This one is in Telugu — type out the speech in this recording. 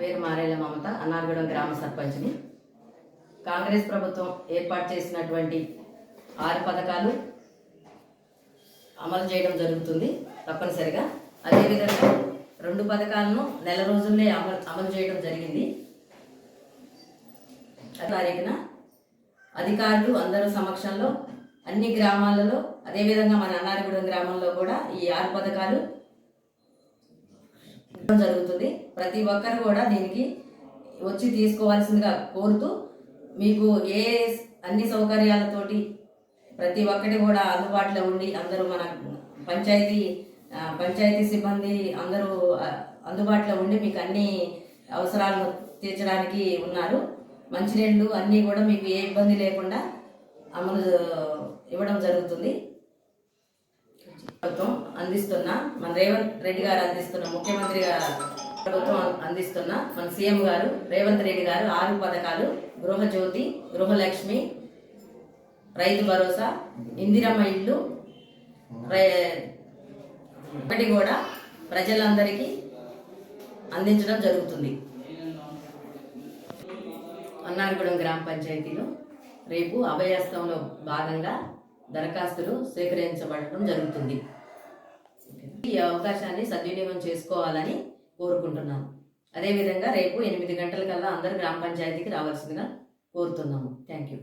పేరు మారాయి మమత అన్నారగూడెం గ్రామ సర్పంచ్ని. కాంగ్రెస్ ప్రభుత్వం ఏర్పాటు చేసినటువంటి ఆరు పథకాలు అమలు చేయడం జరుగుతుంది తప్పనిసరిగా. అదేవిధంగా రెండు పథకాలను నెల రోజుల్లో అమలు అమలు చేయడం జరిగింది. తారీఖున అధికారులు అందరి సమక్షంలో అన్ని గ్రామాలలో అదేవిధంగా మన అన్నారగూడెం గ్రామంలో కూడా ఈ ఆరు పథకాలు జరుగుతుంది. ప్రతి ఒక్కరు కూడా దీనికి వచ్చి తీసుకోవాల్సిందిగా కోరుతూ మీకు ఏ అన్ని సౌకర్యాలతోటి ప్రతి ఒక్కటి కూడా అందుబాటులో ఉండి అందరూ మన పంచాయతీ పంచాయతీ సిబ్బంది అందరూ అందుబాటులో ఉండి మీకు అన్ని అవసరాలను తీర్చడానికి ఉన్నారు. మంచినీళ్ళు అన్నీ కూడా మీకు ఏ ఇబ్బంది లేకుండా అమలు ఇవ్వడం జరుగుతుంది. అందిస్తున్న మన రేవంత్ రెడ్డి గారు అందిస్తున్న ముఖ్యమంత్రి గారు ప్రభుత్వం అందిస్తున్న మన సీఎం గారు రేవంత్ రెడ్డి గారు ఆరు పథకాలు గృహజ్యోతి గృహలక్ష్మి రైతు భరోసా ఇందిరమ్మ ఇల్లు రై- ఒకటి కూడా ప్రజలందరికీ అందించడం జరుగుతుంది. అన్నారగూడెం గ్రామ పంచాయతీలో రేపు అభయస్తంలో భాగంగా దరఖాస్తులు స్వీకరించబడటం జరుగుతుంది. అవకాశాన్ని సద్వినియోగం చేసుకోవాలని కోరుకుంటున్నాను అదేవిధంగా రేపు ఎనిమిది గంటల కల్లా అందరూ గ్రామ పంచాయతీకి రావాల్సిందిగా కోరుతున్నాము. Thank you